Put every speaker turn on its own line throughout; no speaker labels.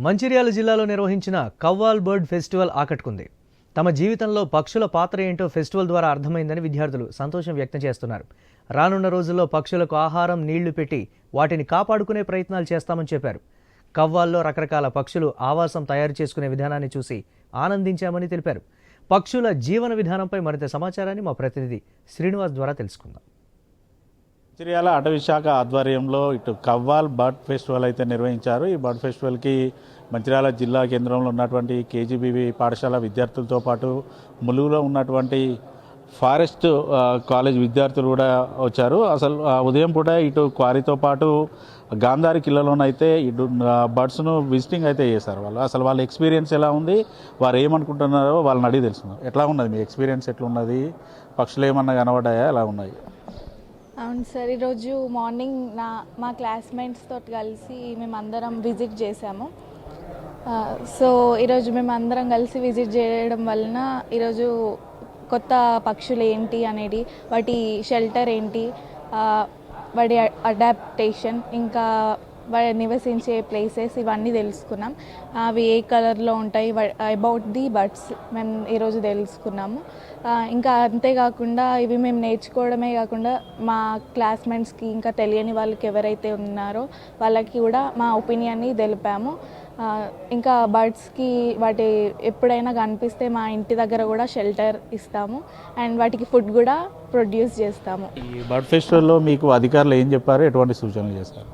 మంచిర్యాల జిల్లాలో నిర్వహించిన Kawal bird festival ఆకట్టుకుంది. తమ జీవితంలో పక్షుల పాత్ర ఏంటో ఫెస్టివల్ ద్వారా అర్థమైందని విద్యార్థులు సంతోషం వ్యక్తం చేస్తున్నారు. రానున్న రోజుల్లో పక్షులకు ఆహారం నీళ్ళు పెట్టి వాటిని కాపాడుకునే ప్రయత్నాలు చేస్తామని చెప్పారు. కవ్వాల్లో రకరకాల పక్షులు ఆవాసం తయారు చేసుకునే విధానాన్ని చూసి ఆనందించామని తెలిపారు. పక్షుల జీవన విధానంపై మరింత సమాచారాన్ని మా ప్రతినిధి శ్రీనివాస్ ద్వారా తెలుసుకుందాం.
మంచిర్యాల అటవీ శాఖ ఆధ్వర్యంలో ఇటు కవ్వాల్ బర్డ్ ఫెస్టివల్ అయితే నిర్వహించారు. ఈ బర్డ్ ఫెస్టివల్కి మంచిర్యాల జిల్లా కేంద్రంలో ఉన్నటువంటి కేజీబీవీ పాఠశాల విద్యార్థులతో పాటు ములుగులో ఉన్నటువంటి ఫారెస్ట్ కాలేజ్ విద్యార్థులు కూడా వచ్చారు. అసలు ఉదయం పూట ఇటు క్వారీతో పాటు గాంధారి కిల్లలోనైతే ఇటు బర్డ్స్ను విజిటింగ్ అయితే చేశారు వాళ్ళు. అసలు వాళ్ళ ఎక్స్పీరియన్స్ ఎలా ఉంది? వారు ఏమనుకుంటున్నారో వాళ్ళని అడిగి తెలుసుకున్నారు ఎట్లా ఉన్నది? మీ ఎక్స్పీరియన్స్ ఎట్లున్నది? పక్షులు ఏమన్నా కనబడ్డాయా? ఎలా ఉన్నాయి?
అవును సార్ ఈరోజు మార్నింగ్ నా మా క్లాస్మేట్స్ తోటి కలిసి మేమందరం విజిట్ చేసాము సో ఈరోజు మేము అందరం కలిసి విజిట్ చేయడం వలన ఈరోజు కొత్త పక్షులు ఏంటి అనేది వాటి షెల్టర్ ఏంటి వాటి అడాప్టేషన్ ఇంకా నివసించే ప్లేసెస్ ఇవన్నీ తెలుసుకున్నాం. అవి ఏ కలర్లో ఉంటాయి అబౌట్ ది బర్డ్స్ మేము ఈరోజు తెలుసుకున్నాము. ఇంకా అంతేకాకుండా ఇవి మేము నేర్చుకోవడమే కాకుండా మా క్లాస్మేట్స్కి ఇంకా తెలియని వాళ్ళకి ఎవరైతే ఉన్నారో వాళ్ళకి కూడా మా ఒపీనియన్ని తెలిపాము. ఇంకా బర్డ్స్కి వాటి ఎప్పుడైనా కనిపిస్తే మా ఇంటి దగ్గర కూడా షెల్టర్ ఇస్తాము. అండ్ వాటికి ఫుడ్ కూడా ప్రొడ్యూస్ చేస్తాము.
ఈ బర్డ్ ఫెస్టివల్లో మీకు అధికారులు ఏం చెప్పారు? ఎటువంటి సూచనలు చేస్తారు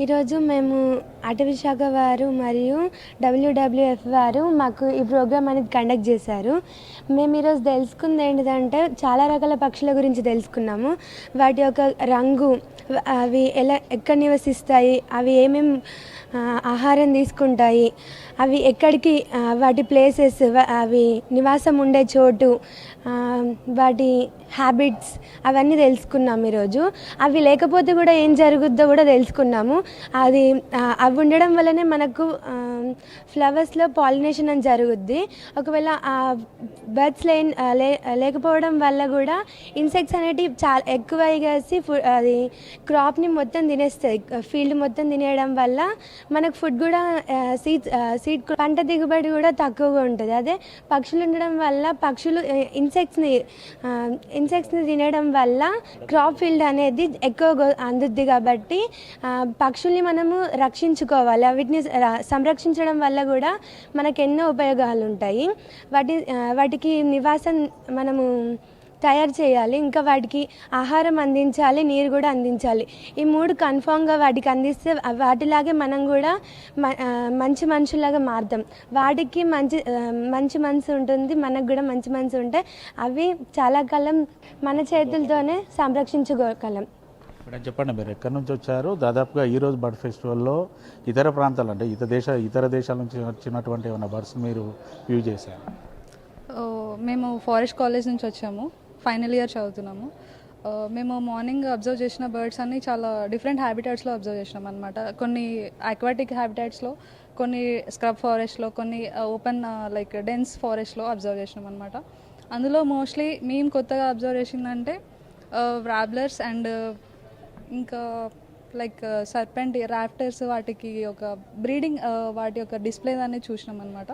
ఈరోజు మేము అటవీ శాఖ వారు మరియు డబ్ల్యూడబ్ల్యూఎఫ్ వారు మాకు ఈ ప్రోగ్రామ్ అనేది కండక్ట్ చేశారు. మేము ఈరోజు తెలుసుకుంది ఏంటిదంటే చాలా రకాల పక్షుల గురించి తెలుసుకున్నాము. వాటి యొక్క రంగు అవి ఎలా ఎక్కడ నివసిస్తాయి అవి ఏమేమి ఆహారం తీసుకుంటాయి అవి ఎక్కడికి వాటి ప్లేసెస్ అవి నివాసం ఉండే చోటు వాటి హ్యాబిట్స్ అవన్నీ తెలుసుకున్నాం ఈరోజు. అవి లేకపోతే కూడా ఏం జరుగుద్దో కూడా తెలుసుకున్నాము. అది అవి ఉండడం వల్లనే మనకు ఫ్లవర్స్లో పాలినేషన్ అని జరుగుద్ది. ఒకవేళ ఆ బర్డ్స్ లే లే- లేకపోవడం వల్ల కూడా ఇన్సెక్ట్స్ అనేటివి చాలా ఎక్కువ అయ్యేసి ఫుడ్ అది క్రాప్ని మొత్తం తినేస్తుంది ఫీల్డ్ మొత్తం తినేయడం వల్ల మనకు ఫుడ్ కూడా సీడ్ సీడ్ పంట దిగుబడి కూడా తక్కువగా ఉంటుంది. అదే పక్షులు ఉండడం వల్ల పక్షులు ఇన్సెక్ట్స్ని ఇన్సెక్ట్స్ని తినడం వల్ల క్రాప్ ఫీల్డ్ అనేది ఎక్కువ అందుద్ది కాబట్టి పక్షుల్ని మనము రక్షించుకోవాలి. వీటిని ర- సంరక్షించడం వల్ల కూడా మనకు ఎన్నో ఉపయోగాలు ఉంటాయి వాటి వాటికి నివాసం మనము తయారు చేయాలి. ఇంకా వాటికి ఆహారం అందించాలి నీరు కూడా అందించాలి. ఈ మూడు కన్ఫామ్గా వాటికి అందిస్తే వాటిలాగే మనం కూడా మ- మంచి మనుషులాగా మారుతాం. వాటికి మంచి మంచి మనసు ఉంటుంది మనకు కూడా మంచి మనసు ఉంటే అవి చాలా కాలం మన చేతులతోనే సంరక్షించుకోగలం.
మేడం చెప్పండి మీరు ఎక్కడి నుంచి వచ్చారు? దాదాపుగా ఈరోజు బర్డ్ ఫెస్టివల్లో ఇతర ప్రాంతాలు అంటే ఇతర దేశ ఇతర దేశాల నుంచి వచ్చినటువంటి ఏమైనా బర్డ్స్ మీరు వ్యూ చేశారు?
మేము ఫారెస్ట్ కాలేజ్ నుంచి వచ్చాము. ఫైనల్ ఇయర్ చదువుతున్నాము. మేము మార్నింగ్ అబ్జర్వ్ చేసిన బర్డ్స్ అన్ని చాలా డిఫరెంట్ హ్యాబిటాట్స్లో అబ్జర్వ్ చేసినాం అనమాట కొన్ని అక్వాటిక్ హ్యాబిటాట్స్లో కొన్ని స్క్రబ్ ఫారెస్ట్లో కొన్ని ఓపెన్ లైక్ డెన్స్ ఫారెస్ట్లో అబ్జర్వ్ చేసినాం అనమాట అందులో మోస్ట్లీ మేము కొత్తగా అబ్జర్వ్ చేసిందంటే వ్రాబ్లర్స్ అండ్ ఇంకా లైక్ సర్పెంట్ రాఫ్టర్స్ వాటికి ఒక బ్రీడింగ్ uh, వాటి యొక్క డిస్ప్లే దాన్ని చూసినాం అనమాట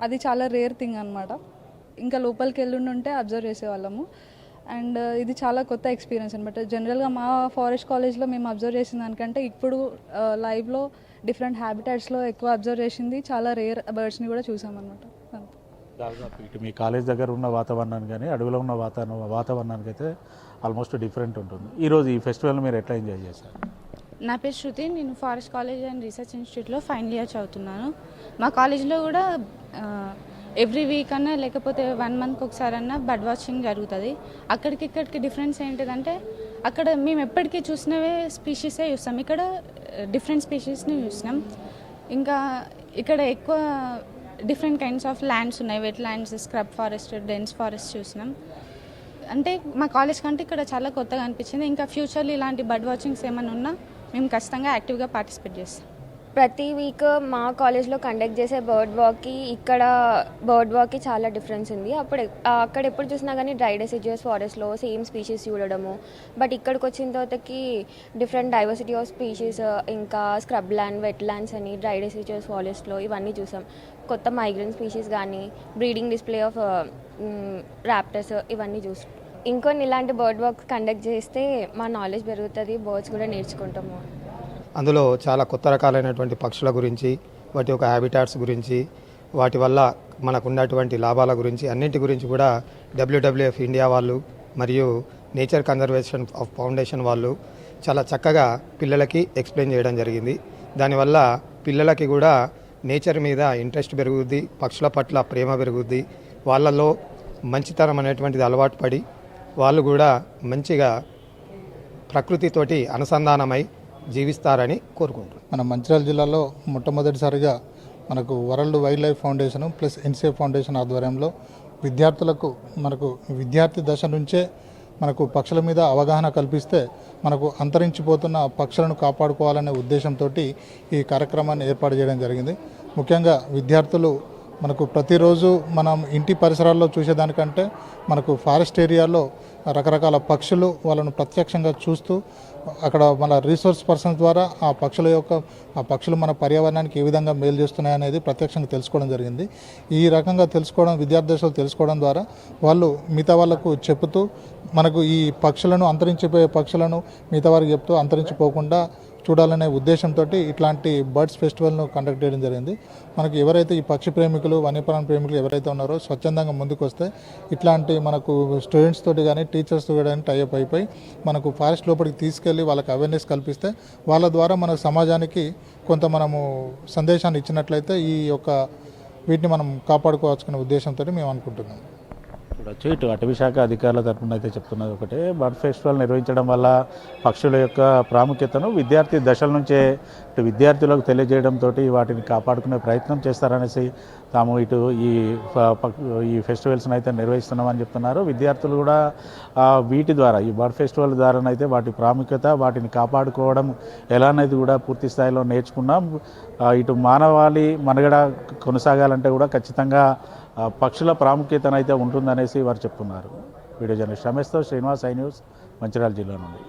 అది చాలా రేర్ థింగ్ అనమాట ఇంకా లోపలికి వెళ్ళుండుంటే ఉంటే అబ్జర్వ్ చేసేవాళ్ళము అండ్ uh, ఇది చాలా కొత్త ఎక్స్పీరియన్స్ అనమాట జనరల్గా మా ఫారెస్ట్ కాలేజ్లో మేము అబ్జర్వ్ చేసిన దానికంటే ఇప్పుడు లైవ్లో డిఫరెంట్ హ్యాబిటాట్స్లో ఎక్కువ అబ్జర్వ్ చేసింది చాలా రేర్ బర్డ్స్ని కూడా చూసామన్నమాట.
మీ కాలేజ్ దగ్గర ఉన్న వాతావరణాన్ని కానీ అడవిలో ఉన్న వాతావరణం వాతావరణానికి అయితే ఆల్మోస్ట్ డిఫరెంట్ ఉంటుంది. ఈరోజు ఈ ఫెస్టివల్ మీరు ఎట్లా ఎంజాయ్ చేశారు?
నా పేరు శృతి. నేను ఫారెస్ట్ కాలేజ్ అండ్ రీసెర్చ్ ఇన్స్టిట్యూట్లో ఫైనల్ ఇయర్ చదువుతున్నాను. మా కాలేజ్లో కూడా ఎవ్రీ వీక్ అన్నా లేకపోతే వన్ మంత్కి ఒకసారి అన్నా బర్డ్ వాచింగ్ జరుగుతుంది. అక్కడికి ఇక్కడికి డిఫరెన్స్ ఏంటిదంటే అక్కడ మేము ఎప్పటికీ చూసినవే స్పీషీసే చూస్తాం. ఇక్కడ డిఫరెంట్ స్పీషీస్ని చూసినాం. ఇంకా ఇక్కడ ఎక్కువ డిఫరెంట్ కైండ్స్ ఆఫ్ ల్యాండ్స్ ఉన్నాయి. Wet lands scrub forest dense forest చూసినాం. అంటే మా కాలేజ్ కంటే ఇక్కడ చాలా కొత్తగా అనిపించింది. ఇంకా ఫ్యూచర్లో ఇలాంటి బర్డ్ వాచింగ్స్ ఏమైనా ఉన్నా మేము ఖచ్చితంగా యాక్టివ్గా పార్టిసిపేట్ చేస్తాం.
ప్రతి వీక్ మా కాలేజ్లో కండక్ట్ చేసే బర్డ్ వాక్కి ఇక్కడ బర్డ్ వాక్కి చాలా డిఫరెన్స్ ఉంది. అప్పుడు అక్కడ ఎప్పుడు చూసినా కానీ డ్రై డెసిజియస్ ఫారెస్ట్లో సేమ్ స్పీషీస్ చూడడము. బట్ ఇక్కడికి వచ్చిన తర్వాతకి డిఫరెంట్ డైవర్సిటీ ఆఫ్ స్పీషీస్ ఇంకా స్క్రబ్ ల్యాండ్ వెట్ ల్యాండ్స్ అని డ్రై డెసిజియస్ ఫారెస్ట్లో ఇవన్నీ చూసాం. కొత్త మైగ్రెంట్ స్పీషీస్ కానీ బ్రీడింగ్ డిస్ప్లే ఆఫ్ ర్యాప్టర్స్ ఇవన్నీ చూసి ఇంకొన్ని ఇలాంటి బర్డ్ వాక్ కండక్ట్ చేస్తే మా నాలెడ్జ్ పెరుగుతుంది బర్డ్స్ కూడా నేర్చుకుంటాము.
అందులో చాలా కొత్త రకాలైనటువంటి పక్షుల గురించి వాటి యొక్క హ్యాబిటాట్స్ గురించి వాటి వల్ల మనకు ఉన్నటువంటి లాభాల గురించి అన్నింటి గురించి కూడా డబ్ల్యూడబ్ల్యూఎఫ్ ఇండియా వాళ్ళు మరియు నేచర్ కన్జర్వేషన్ ఆఫ్ ఫౌండేషన్ వాళ్ళు చాలా చక్కగా పిల్లలకి ఎక్స్ప్లెయిన్ చేయడం జరిగింది. దానివల్ల పిల్లలకి కూడా నేచర్ మీద ఇంట్రెస్ట్ పెరుగుద్ది పక్షుల పట్ల ప్రేమ పెరుగుద్ది వాళ్ళలో మంచితనం అనేటువంటిది అలవాటు పడి వాళ్ళు కూడా మంచిగా ప్రకృతితోటి అనుసంధానమై జీవిస్తారని కోరుకుంటున్నాను
మన మంచిర్యాల జిల్లాలో మొట్టమొదటిసారిగా మనకు world wildlife foundation plus NCF foundation ఆధ్వర్యంలో విద్యార్థులకు మనకు విద్యార్థి దశ నుంచే మనకు పక్షుల మీద అవగాహన కల్పిస్తే మనకు అంతరించిపోతున్న పక్షులను కాపాడుకోవాలనే ఉద్దేశంతో ఈ కార్యక్రమాన్ని ఏర్పాటు చేయడం జరిగింది. ముఖ్యంగా విద్యార్థులు మనకు ప్రతిరోజు మనం ఇంటి పరిసరాల్లో చూసేదానికంటే మనకు ఫారెస్ట్ ఏరియాలో రకరకాల పక్షులు వాళ్ళను ప్రత్యక్షంగా చూస్తూ అక్కడ మన రీసోర్స్ పర్సన్ ద్వారా ఆ పక్షుల యొక్క ఆ పక్షులు మన పర్యావరణానికి ఏ విధంగా మేలు చేస్తున్నాయి అనేది ప్రత్యక్షంగా తెలుసుకోవడం జరిగింది. ఈ రకంగా తెలుసుకోవడం విద్యార్థి తెలుసుకోవడం ద్వారా వాళ్ళు మిగతా వాళ్ళకు చెబుతూ మనకు ఈ పక్షులను అంతరించిపోయే పక్షులను మిగతా వారికి చెప్తూ అంతరించిపోకుండా చూడాలనే ఉద్దేశంతో ఇట్లాంటి బర్డ్స్ ఫెస్టివల్ను కండక్ట్ చేయడం జరిగింది. మనకు ఎవరైతే ఈ పక్షి ప్రేమికులు వన్యప్రాణ ప్రేమికులు ఎవరైతే ఉన్నారో స్వచ్ఛందంగా ముందుకు వస్తే ఇట్లాంటి మనకు స్టూడెంట్స్ తోటి కానీ టీచర్స్ కానీ టైఅప్ అయిపోయి మనకు ఫారెస్ట్ లోపలికి తీసుకెళ్ళి వాళ్ళకి అవేర్నెస్ కల్పిస్తే వాళ్ళ ద్వారా మన సమాజానికి కొంత మనము సందేశాన్ని ఇచ్చినట్లయితే ఈ యొక్క వీటిని మనం కాపాడుకోవచ్చుకునే ఉద్దేశంతో మేము అనుకుంటున్నాం.
చూడొచ్చు ఇటు అటవీ శాఖ అధికారుల తరపున అయితే చెప్తున్నది ఒకటే. బర్డ్ ఫెస్టివల్ నిర్వహించడం వల్ల పక్షుల యొక్క ప్రాముఖ్యతను విద్యార్థి దశల నుంచే ఇటు విద్యార్థులకు తెలియజేయడంతో వాటిని కాపాడుకునే ప్రయత్నం చేస్తారనేసి తాము ఇటు ఈ ఈ ఫెస్టివల్స్ని అయితే నిర్వహిస్తున్నామని చెప్తున్నారు. విద్యార్థులు కూడా వీటి ద్వారా ఈ బర్డ్ ఫెస్టివల్ ద్వారానైతే వాటి ప్రాముఖ్యత వాటిని కాపాడుకోవడం ఎలా అనేది కూడా పూర్తి స్థాయిలో నేర్చుకున్నాం. ఇటు మానవాళి మనుగడ కొనసాగాలంటే కూడా ఖచ్చితంగా పక్షుల ప్రాముఖ్యతనైతే ఉంటుందనేసి వారు చెప్తున్నారు. వీడియో జర్నలిస్ట్ రమేష్తో శ్రీనివాస్ ఐ న్యూస్ మంచిర్యాల జిల్లా నుండి.